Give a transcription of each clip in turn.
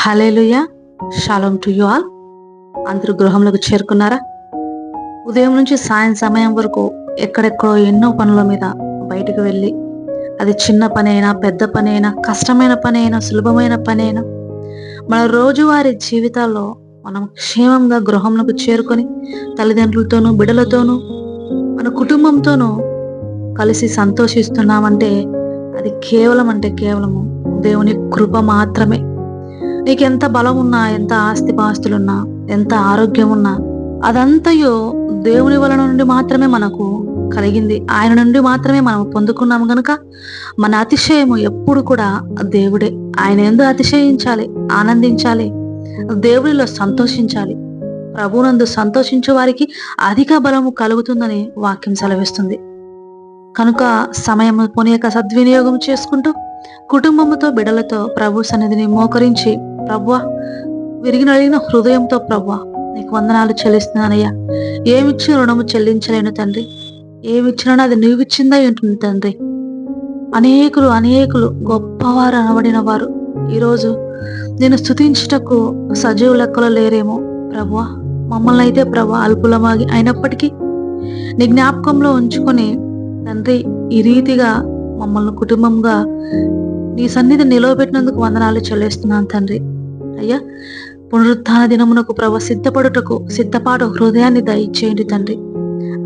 Hallelujah shalom to you all. అందరూ గృహంలోకి చేరుకున్నారా? ఉదయం నుంచి సాయం సమయం వరకు ఎక్కడెక్కడో ఎన్నో పనుల మీద బయటకు వెళ్ళి అది చిన్న పని అయినా పెద్ద పని అయినా కష్టమైన పని అయినా సులభమైన పని అయినా మన రోజువారీ జీవితాల్లో మనం క్షేమంగా గృహంలోకి చేరుకొని తల్లిదండ్రులతోనూ బిడ్డలతోనూ మన కుటుంబంతోనూ కలిసి సంతోషిస్తున్నామంటే అది కేవలం అంటే కేవలము దేవుని కృప మాత్రమే. నీకు ఎంత బలం ఉన్నా ఎంత ఆస్తి పాస్తులున్నా ఎంత ఆరోగ్యం ఉన్నా అదంతయో దేవుని వలన నుండి మాత్రమే మనకు కలిగింది. ఆయన నుండి మాత్రమే మనం పొందుకున్నాము గనుక మన అతిశయము ఎప్పుడు కూడా దేవుడే. ఆయన ఎందు అతిశయించాలి ఆనందించాలి దేవునిలో సంతోషించాలి. ప్రభునందు సంతోషించే వారికి అధిక బలము కలుగుతుందని వాక్యం సెలవిస్తుంది. కనుక సమయం పొనియక సద్వినియోగం చేసుకుంటూ కుటుంబముతో బిడలతో ప్రభు సన్నిధిని మోకరించి ప్రభా విరిగిన అడిగిన హృదయంతో ప్రభా నీకు వందనాలు చెల్లిస్తున్నానయ్యా. ఏమిచ్చిన రుణము చెల్లించలేను తండ్రి? ఏమిచ్చినా అది నీవిచ్చిందై ఉంటుంది తండ్రి. అనేకులు అనేకులు గొప్పవారు అనబడిన వారు. ఈరోజు నేను స్థుతించుటకు సజీవ లెక్కలో లేరేమో ప్రభా. మమ్మల్ని అయితే ప్రభా అల్పులమాగి అయినప్పటికీ నీ జ్ఞాపకంలో ఉంచుకొని తండ్రి ఈ రీతిగా మమ్మల్ని కుటుంబంగా నీ సన్నిధి నిలవబెట్టినందుకు వందనాలు చెల్లిస్తున్నాను తండ్రి. అయ్యా. పునరుత్థాన దినమునకు ప్రభ సిద్ధపడుటకు సిద్ధపాటు హృదయాన్ని దయచేయండి తండ్రి.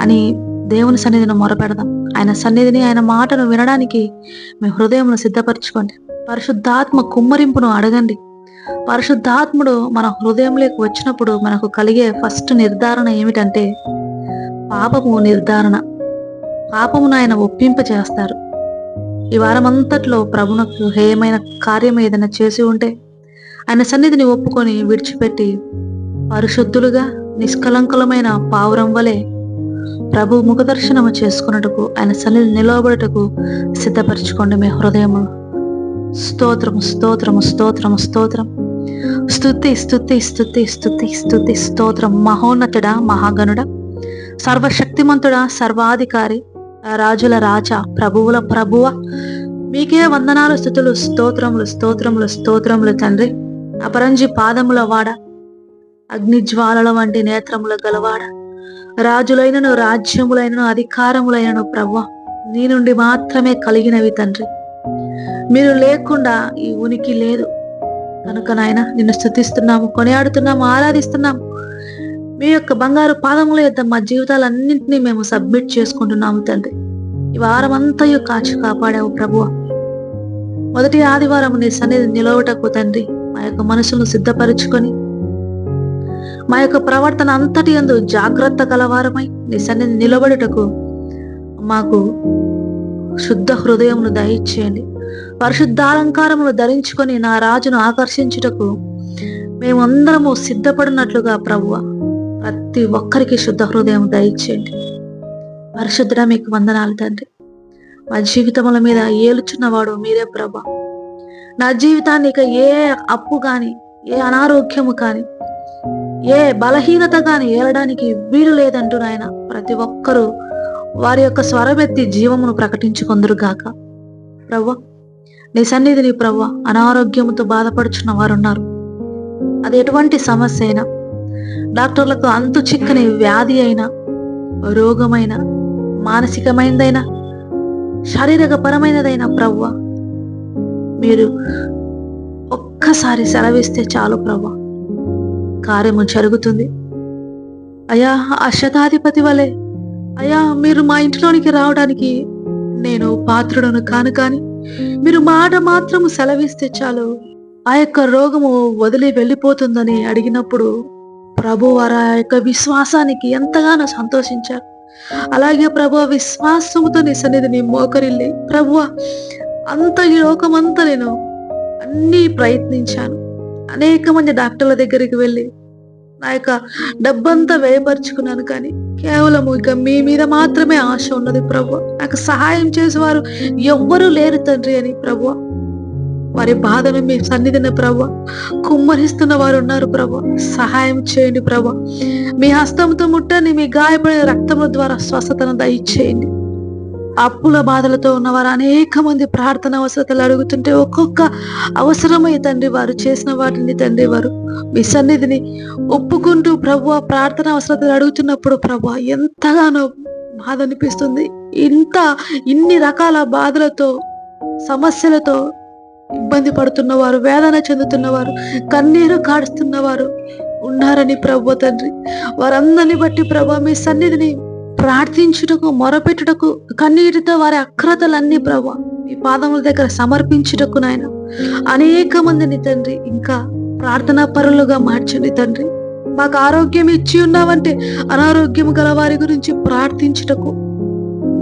అని దేవుని సన్నిధిని మొరపెడదాం. ఆయన సన్నిధిని ఆయన మాటను వినడానికి మీ హృదయంలో సిద్ధపరచుకోండి. పరిశుద్ధాత్మ కుమ్మరింపును అడగండి. పరిశుద్ధాత్ముడు మన హృదయంలోకి వచ్చినప్పుడు మనకు కలిగే ఫస్ట్ నిర్ధారణ ఏమిటంటే పాపము నిర్ధారణ. పాపమును ఆయన ఒప్పింప చేస్తారు ఈ వారమంతట్లో ప్రభునకు హేయమైన కార్యం ఏదైనా చేసి ఉంటే ఆయన సన్నిధిని ఒప్పుకొని విడిచిపెట్టి పరిశుద్ధులుగా నిష్కలంకులమైన పావురం వలె ప్రభు ముఖదర్శనము చేసుకున్నట్టుకు ఆయన సన్నిధి నిలవబడుటకు సిద్ధపరచుకోండి మీ హృదయము. స్తోత్రం స్తోత్రం స్తోత్రము స్తోత్రం. స్థుతి స్థుతి స్థుతి స్థుతి స్థుతి స్తోత్రం. మహోన్నతుడ మహాగణుడా సర్వశక్తిమంతుడ సర్వాధికారి రాజుల రాజా ప్రభువుల ప్రభువ. మీకే వందనాలు స్థుతులు స్తోత్రములు స్తోత్రములు స్తోత్రములు తండ్రి. అపరంజి పాదముల వాడ అగ్ని జ్వాలల వంటి నేత్రముల గలవాడ. రాజులైనను రాజ్యములైనను అధికారములైనను ప్రవ్వ నీ నుండి మాత్రమే కలిగినవి తండ్రి. మీరు లేకుండా ఈ ఉనికి లేదు. కనుక నాయన నిన్ను స్థుతిస్తున్నాము కొనియాడుతున్నాము ఆరాధిస్తున్నాము. మీ యొక్క బంగారు పాదముల యొక్క మా జీవితాలన్నింటినీ మేము సబ్మిట్ చేసుకుంటున్నాము తండ్రి. ఈ వారం అంతయు కాచి కాపాడావు ప్రభువ. మొదటి ఆదివారం నీ సన్నిధి నిలవటకు తండ్రి. మా యొక్క మనసును సిద్ధపరుచుకొని మా యొక్క ప్రవర్తన అంతటి ఎందు జాగ్రత్త కలవారమై నీ సన్నిధి నిలబడుటకు మాకు శుద్ధ హృదయమును దయచేయండి. పరిశుద్ధాలంకారములు ధరించుకొని నా రాజును ఆకర్షించుటకు మేమందరము సిద్ధపడినట్లుగా ప్రభువ ప్రతి ఒక్కరికి శుద్ధ హృదయం దయచేయండి. పరిశుద్ధ మీకు వందనాలు తండ్రి. మా జీవితముల మీద ఏలుచున్నవాడు మీరే ప్రభా. నా జీవితాన్ని ఇక ఏ అప్పు కాని ఏ అనారోగ్యము కానీ ఏ బలహీనత కానీ ఏలడానికి వీలు లేదంటూ నాయన ప్రతి ఒక్కరూ వారి యొక్క స్వరమెత్తి జీవమును ప్రకటించుకొందరు గాక. ప్రవ్వ నీ సన్నిధిని ప్రవ్వ అనారోగ్యముతో బాధపడుచున్న వారు ఉన్నారు అది ఎటువంటి సమస్య అయినా డాక్టర్లకు అంతు చిక్కని వ్యాధి అయినా రోగమైన మానసికమైనదైనా శారీరకపరమైనదైనా ప్రవ్వ మీరు ఒక్కసారి సెలవిస్తే చాలు ప్రభా. కార్యము జరుగుతుంది. అయ్యా ఆ శతాధిపతి వలె అయ్యా మీరు మా ఇంట్లోనికి రావడానికి నేను పాత్రుడను కాను కాని మీరు మాట మాత్రము సెలవిస్తే చాలు ఆ యొక్క రోగము వదిలి వెళ్ళిపోతుందని అడిగినప్పుడు ప్రభు వారు ఆ యొక్క విశ్వాసానికి ఎంతగానో సంతోషించారు. అలాగే ప్రభు విశ్వాసముతో నీ సన్నిధిని మోకరిల్లి ప్రభు అంత ఈ లోకమంతా నేను అన్నీ ప్రయత్నించాను. అనేక మంది డాక్టర్ల దగ్గరికి వెళ్ళి నా యొక్క డబ్బంతా వ్యయపరుచుకున్నాను కానీ కేవలం ఇక మీ మీద మాత్రమే ఆశ ఉన్నది ప్రభు నాకు సహాయం చేసేవారు ఎవ్వరూ లేరు తండ్రి అని ప్రభు వారి బాధను మీ సన్నిధిన ప్రభు కుమ్మరిస్తున్న వారు ఉన్నారు ప్రభు సహాయం చేయండి ప్రభు మీ హస్తంతో ముట్టని మీ గాయపడిన రక్తముల ద్వారా స్వస్థతను దయచేయండి. అప్పుల బాధలతో ఉన్నవారు అనేక మంది ప్రార్థన అవసరతలు అడుగుతుంటే ఒక్కొక్క అవసరమై తండ్రి వారు చేసిన వాటిని తండ్రి వారు మీ సన్నిధిని ఒప్పుకుంటూ ప్రభు ప్రార్థన అవసరతలు అడుగుతున్నప్పుడు ప్రభు ఎంతగానో బాధ అనిపిస్తుంది. ఇంత ఇన్ని రకాల బాధలతో సమస్యలతో ఇబ్బంది పడుతున్నవారు వేదన చెందుతున్నవారు కన్నీరు కాడుస్తున్నవారు ఉన్నారని ప్రభు తండ్రి. వారందరిని బట్టి ప్రభా మీ సన్నిధిని ప్రార్థించుటకు మొరపెట్టుటకు కన్నీటితో వారి అక్రతలన్నీ ప్రభు మీ పాదముల దగ్గర సమర్పించుటకు నాయన. అనేక మందిని తండ్రి ఇంకా ప్రార్థనా పరులుగా మార్చండి తండ్రి. మాకు ఆరోగ్యం ఇచ్చి ఉన్నామంటే అనారోగ్యం గల వారి గురించి ప్రార్థించుటకు.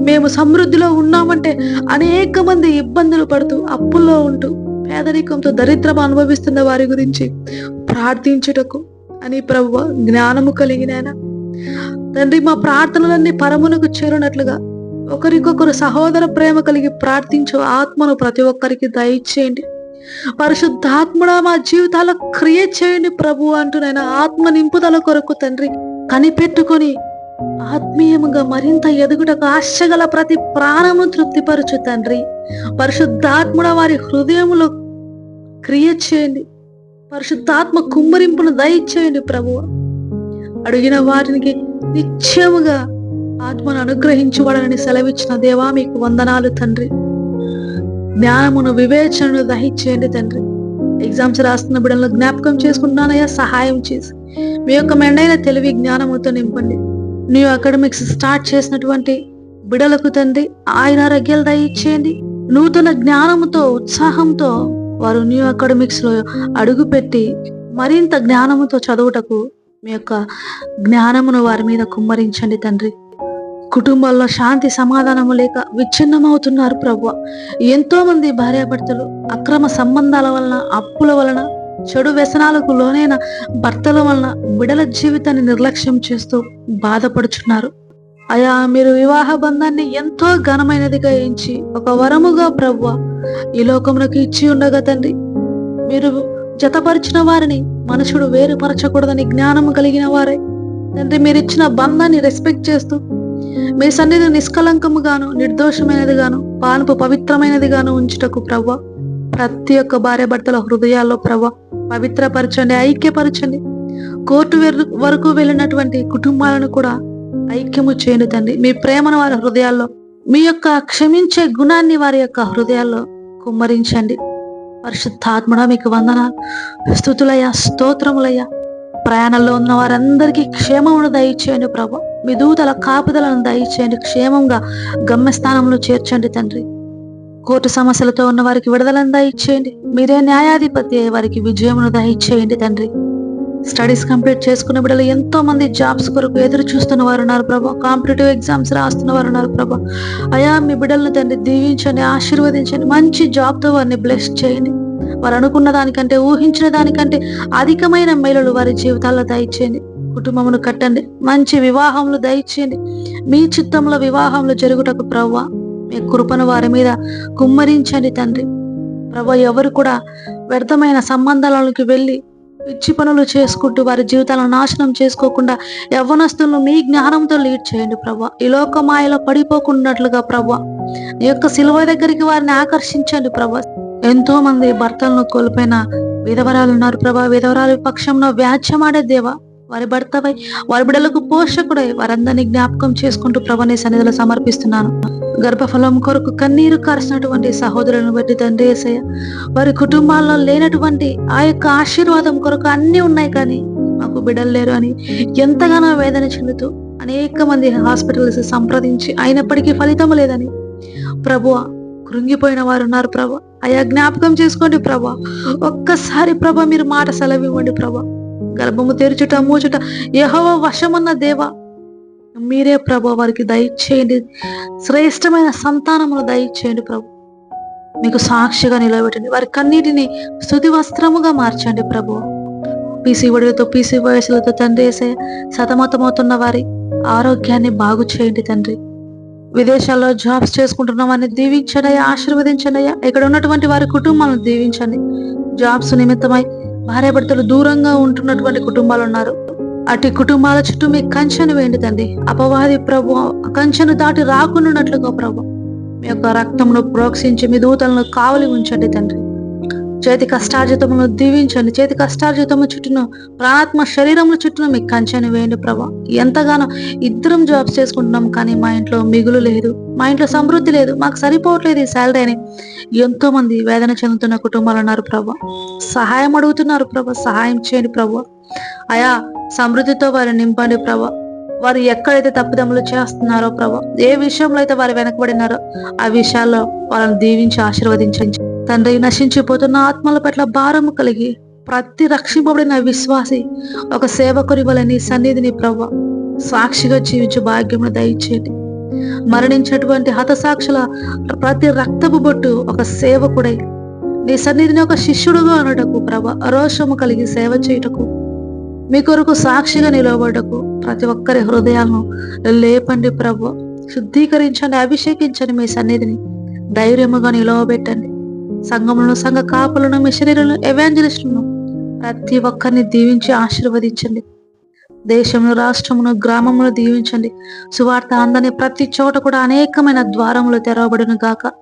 మేము సమృద్ధిలో ఉన్నామంటే అనేక మంది ఇబ్బందులు పడుతూ అప్పుల్లో ఉంటూ పేదరికంతో దరిద్రం అనుభవిస్తున్న వారి గురించి ప్రార్థించుటకు. అని ప్రభు జ్ఞానము కలిగిన తండ్రి మా ప్రార్థనలన్నీ పరమునకు చేరునట్లుగా. ఒకరికొకరు సహోదర ప్రేమ కలిగి ప్రార్థించు ఆత్మను ప్రతి ఒక్కరికి దయచేయండి. పరిశుద్ధాత్ముడ మా జీవితాల క్రియ చేయండి ప్రభు అంటూ నేను ఆత్మ నింపుదల కొరకు తండ్రి కనిపెట్టుకొని ఆత్మీయముగా మరింత ఎదుగుటకు ఆశగల ప్రతి ప్రాణము తృప్తిపరచు తండ్రి. పరిశుద్ధాత్ముడ వారి హృదయములో క్రియ చేయండి. పరిశుద్ధాత్మ కుమ్మరింపును దయచేయండి ప్రభు. అడిగిన వారికి నిత్యముగా ఆత్మను అనుగ్రహించబడనని సెలవిచ్చిన దేవా మీకు వందనాలు తండ్రి. జ్ఞానమును వివేచనను దహించేయండి తండ్రి. ఎగ్జామ్స్ రాస్తున్న బిడ్డలను జ్ఞాపకం చేసుకుంటున్నానయ్యా సహాయం చేసి. మీ యొక్క మెండైన తెలివి జ్ఞానముతో నింపండి. న్యూ అకాడమిక్స్ స్టార్ట్ చేసినటువంటి బిడలకు తండ్రి ఆయన ఆరోగ్యాలు దయచేయండి నూతన జ్ఞానముతో ఉత్సాహంతో వారు న్యూ అకాడమిక్స్లో అడుగుపెట్టి మరింత జ్ఞానముతో చదువుటకు మీ యొక్క జ్ఞానమును వారి మీద కుమ్మరించండి తండ్రి. కుటుంబాల్లో శాంతి సమాధానము లేక విచ్ఛిన్నమవుతున్నారు ప్రభు ఎంతో మంది భార్యాభర్తలు అక్రమ సంబంధాల వలన అప్పుల వలన చెడు వ్యసనాలకు లోనైన భర్తల వలన బిడల జీవితాన్ని నిర్లక్ష్యం చేస్తూ బాధపడుచున్నారు. అయా మీరు వివాహ బంధాన్ని ఎంతో ఘనమైనదిగా ఎంచి ఒక వరముగా ప్రవ్వ ఈ లోకమునకు ఇచ్చి ఉండగా తండ్రి. మీరు జతపరిచిన వారిని మనుషుడు వేరుపరచకూడదని జ్ఞానం కలిగిన వారే. తండ్రి మీరు ఇచ్చిన బంధాన్ని రెస్పెక్ట్ చేస్తూ మీ సన్నిధి నిష్కలంకముగాను నిర్దోషమైనదిగాను పానుపు పవిత్రమైనదిగాను ఉంచుటకు ప్రవ్వ. ప్రతి ఒక్క భార్య భర్తల హృదయాల్లో ప్రవ్వ పవిత్రపరచండి ఐక్యపరచండి. కోర్టు వెరు- వరకు వెళ్ళినటువంటి కుటుంబాలను కూడా ఐక్యము చేయను తండ్రి. మీ ప్రేమను వారి హృదయాల్లో మీ యొక్క క్షమించే గుణాన్ని వారి యొక్క హృదయాల్లో కుమ్మరించండి. పరిశుద్ధాత్మడా మీకు వందనాలు. స్థుతులయ్యా స్తోత్రములయ్యా. ప్రయాణంలో ఉన్న వారందరికీ క్షేమమును దయచేయండి ప్రభు. మీ దూతల కాపుదలను దయచేయండి. క్షేమంగా గమ్యస్థానంలో చేర్చండి తండ్రి. కోర్టు సమస్యలతో ఉన్న వారికి విడుదలను దయచేయండి. మీరే న్యాయాధిపతి అయ్యే వారికి విజయమును దయచేయండి తండ్రి. స్టడీస్ కంప్లీట్ చేసుకున్న బిడ్డలు ఎంతో మంది జాబ్స్ కొరకు ఎదురు చూస్తున్న వారు ఉన్నారు ప్రభా. కాంపిటేటివ్ ఎగ్జామ్స్ రాస్తున్న వారు ఉన్నారు ప్రభా. అయా మీ బిడ్డలను తండ్రి దీవించండి ఆశీర్వదించండి మంచి జాబ్తో వారిని బ్లెస్ చేయండి. వారు అనుకున్న దానికంటే ఊహించిన దానికంటే అధికమైన మేలులు వారి జీవితాల్లో దయచేయండి. కుటుంబమును కట్టండి మంచి వివాహములు దయచేయండి. మీ చిత్తంలో వివాహములు జరుగుటకు ప్రవ్వ మీ కృపను వారి మీద కుమ్మరించండి తండ్రి. ప్రభా ఎవరు కూడా వ్యర్థమైన సంబంధాలలోకి వెళ్ళి పిచ్చి పనులు చేసుకుంటూ వారి జీవితాలను నాశనం చేసుకోకుండా యవ్వనస్తులను మీ జ్ఞానంతో లీడ్ చేయండి ప్రభా. ఈ లోక మాయలో పడిపోకున్నట్లుగా ప్రభా. నీ యొక్క సిలువ దగ్గరికి వారిని ఆకర్షించండి ప్రభా. ఎంతో మంది భర్తలను కోల్పోయిన విధవరాలు ఉన్నారు ప్రభా. విధవరాలు పక్షంలో వ్యాధ్యమాడే దేవా. వారి భర్తపై వారి బిడలకు పోషకుడై వారందరినీ జ్ఞాపకం చేసుకుంటూ ప్రభా నీ సన్నిధిలో సమర్పిస్తున్నాను. గర్భఫలం కొరకు కన్నీరు కారిసినటువంటి సహోదరులను బట్టి తండ్రి ఏసయ్య వారి కుటుంబాల్లో లేనటువంటి ఆ యొక్క ఆశీర్వాదం కొరకు అన్నీ ఉన్నాయి కానీ మాకు బిడ్డలు లేరు అని ఎంతగానో వేదన చెందుతూ అనేక మంది హాస్పిటల్స్ సంప్రదించి అయినప్పటికీ ఫలితం లేదని ప్రభు కృంగిపోయిన వారు ఉన్నారు ప్రభ. అయా జ్ఞాపకం చేసుకోండి ప్రభ. ఒక్కసారి ప్రభ మీరు మాట సెలవివ్వండి ప్రభా. గర్భము తెరుచుట మూచుట యహోవ వశమున్న దేవా మీరే ప్రభు వారికి దయచేయండి. శ్రేష్టమైన సంతానమును దయచేయండి ప్రభు. మీకు సాక్షిగా నిలబెట్టండి. వారి కన్నీటిని స్థుతి వస్త్రముగా మార్చండి ప్రభు. పీసీ ఒడిలతో పీసీ వయసులతో తండ్రి వేసే సతమతమవుతున్న వారి ఆరోగ్యాన్ని బాగు చేయండి తండ్రి. విదేశాల్లో జాబ్స్ చేసుకుంటున్న వారిని దీవించండి ఆశీర్వదించండి ఇక్కడ ఉన్నటువంటి వారి కుటుంబాలను దీవించండి. జాబ్స్ నిమిత్తమై భార్యాభర్తలు దూరంగా ఉంటున్నటువంటి కుటుంబాలు ఉన్నారు. అటు కుటుంబాల చుట్టూ మీ కంచెను వేయండి తండ్రి. అపవాది ప్రభు కంచెను దాటి రాకున్నట్లుగా ప్రభు. మీ యొక్క రక్తమును ప్రోక్షించి మీ దూతలను కావలి ఉంచండి తండ్రి. చేతి కష్టార్జితమును దీవించండి. చేతి కష్టార్జితము చుట్టూను ప్రాణాత్మ శరీరముల చుట్టూను మీకు కంచెను వేయండి ప్రభా. ఎంతగానో ఇద్దరం జాబ్స్ చేసుకుంటున్నాం కానీ మా ఇంట్లో మిగులు లేదు. మా ఇంట్లో సమృద్ధి లేదు. మాకు సరిపోవట్లేదు ఈ శాలరీ అని ఎంతో మంది వేదన చెందుతున్న కుటుంబాలు ఉన్నారు ప్రభా. సహాయం అడుగుతున్నారు ప్రభా. సహాయం చేయండి ప్రభా. అయా సమృద్ధితో వారిని నింపండి ప్రభా. వారు ఎక్కడైతే తప్పిదములు చేస్తున్నారో ప్రభా ఏ విషయంలో అయితే వారు వెనకబడినారో ఆ విషయాల్లో వాళ్ళని దీవించి ఆశీర్వదించండి. తండ్రి నశించిపోతున్న ఆత్మల పట్ల భారం కలిగి ప్రతి రక్షింపబడిన విశ్వాసి ఒక సేవకుని వలని సన్నిధిని ప్రభ సాక్షిగా జీవించే భాగ్యమును దయచేయండి. మరణించినటువంటి హతసాక్షుల ప్రతి రక్తపు బొట్టు ఒక సేవకుడై నీ సన్నిధిని ఒక శిష్యుడుగా అనటకు ప్రభ రోషము కలిగి సేవ చేయుటకు మీ కొరకు సాక్షిగా నిలవబడకు. ప్రతి ఒక్కరి హృదయాలను లేపండి ప్రభు. శుద్ధీకరించండి అభిషేకించండి మీ సన్నిధిని. ధైర్యముగా నిలవబెట్టండి. సంఘములను సంఘ కాపులను మిషనరీలను ఎవాంజలిస్టులను ప్రతి ఒక్కరిని దీవించి ఆశీర్వదించండి. దేశమును రాష్ట్రమును గ్రామమును దీవించండి. సువార్త అందని ప్రతి చోట కూడా అనేకమైన ద్వారములు తెరవబడిన గాక.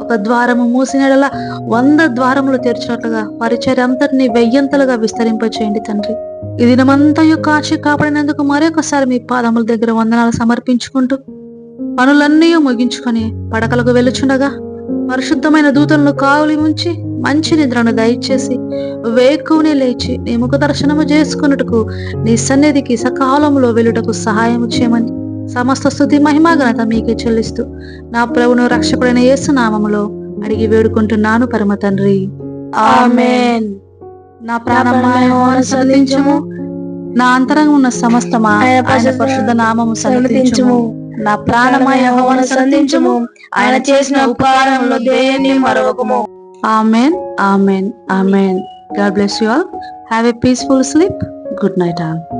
ఒక ద్వారము మూసినడలా వంద ద్వారములు తెరిచినట్లుగా పరిచర్య అంతటిని వెయ్యంతలుగా విస్తరింపచేయండి తండ్రి. ఈ దినమంతయు కాచి కాపాడినందుకు మరొకసారి మీ పాదముల దగ్గర వందనాలు సమర్పించుకుంటూ పనులన్నీ ముగించుకొని పడకలకు వెళ్ళుచుండగా పరిశుద్ధమైన దూతలను కావులి ఉంచి మంచి నిద్రను దయచేసి వేకువని లేచి నీ ముఖ దర్శనము చేసుకున్నట్టుకు నీ సన్నిధికి సకాలంలో వెళ్ళుటకు సహాయం చేయమని సమస్త స్థుతి మహిమా ఘనత మీకే చెల్లిస్తూ నా ప్రభును రక్షకుడైన యేసు నామములో అడిగి వేడుకుంటున్నాను పరమ తండ్రి. ఆమేన్. నా సన్నిధించుము నా అంతరంగం ఉన్న సమస్తమా ఆయన పరిశుద్ధ నామము సన్నిధించుము నా ప్రాణమాయ హోను సంధించుము ఆయన చేసిన ఉపకారంలో దేన్ని మరొకము amen amen amen. God bless you all. Have a peaceful sleep. Good night all.